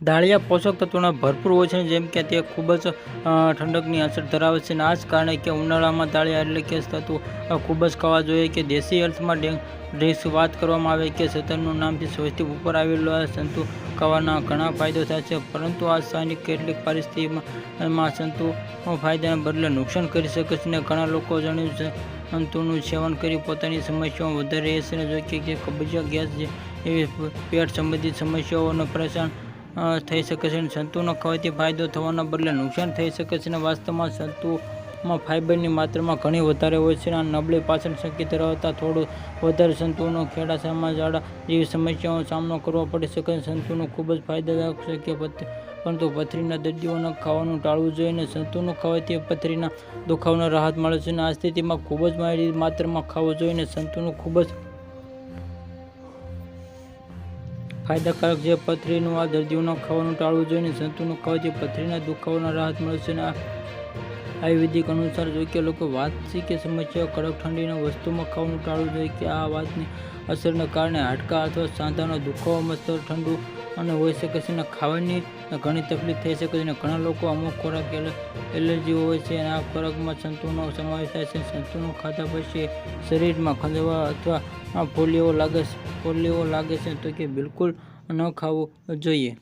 દાળિયા પોષક તત્વોના ભરપૂર હોય છે, જેમ કે તે ખૂબ જ ઠંડકની અસર ધરાવે છે. અને આ જ કારણે કે ઉનાળામાં દાળિયા એટલે કે તત્વો ખૂબ જ ખાવા જોઈએ કે દેશી અર્થમાં ડેસ વાત કરવામાં આવે કે સતનનું નામથી સૌથી ઉપર આવેલું આ સંતુ ખાવાના ઘણા ફાયદો થાય છે, પરંતુ આ સ્થાનિક કેટલીક પરિસ્થિતિમાં સંતુ ફાયદાને બદલે નુકસાન કરી શકે છે અને ઘણા લોકો જણાવ્યું છે, સંતુનું સેવન કરી પોતાની સમસ્યાઓ વધારે રહેશે અને જો કે કબજિયાત ગેસ જે એવી પેટ સંબંધિત સમસ્યાઓનો પરેશાન થઈ શકે છે અને સંતુનો ખાવાથી ફાયદો થવાના બદલે નુકસાન થઈ શકે છે અને વાસ્તવમાં સંતુમાં ફાઇબરની માત્રામાં ઘણી વધારે હોય છે અને નબળી પાચન શક્તિ ધરાવતા થોડું વધારે સંતુનો ખેડાશામાં ઝાડા જેવી સમસ્યાઓનો સામનો કરવો પડી શકે છે સંતુનો ખૂબ જ ફાયદાદાયક છે કે પરંતુ પથરીના દર્દીઓને ખાવાનું ટાળવું જોઈએ અને સંતુનો ખાવાથી પથરીના દુખાવાનો રાહત મળે છે અને આ સ્થિતિમાં ખૂબ જ માત્રામાં ખાવું જોઈએ અને સંતુનું ખૂબ જ ફાયદાકારક છે પથરીનું આ દર્દીઓને ખાવાનું ટાળવું જોઈએ સંતુનું ખાવાથી પથરીના દુખાવાના રાહત મળશે અને આયુર્વેદિક અનુસાર જોઈએ કે લોકો વાતથી કે સમસ્યાઓ કડક ઠંડીના વસ્તુમાં ખાવાનું ટાળવું જોઈએ કે આ વાતની અસરને કારણે હાડકા અથવા સાંધાનો દુખાવામાં સ્તર ઠંડુ અને હોઈ શકે છે અને ખાવાની ઘણી તકલીફ થઈ શકે છે અને ઘણા લોકો અમુક ખોરાક એલ એલર્જી હોય છે અને આ ખોરાકમાં સંતુનો સમાવેશ થાય છે. સંતુનો ખાધા પછી શરીરમાં ખંજવા અથવા ફોલ્લીઓ લાગે ફોલ્લીઓ લાગે છે તો કે બિલકુલ ન ખાવું જોઈએ.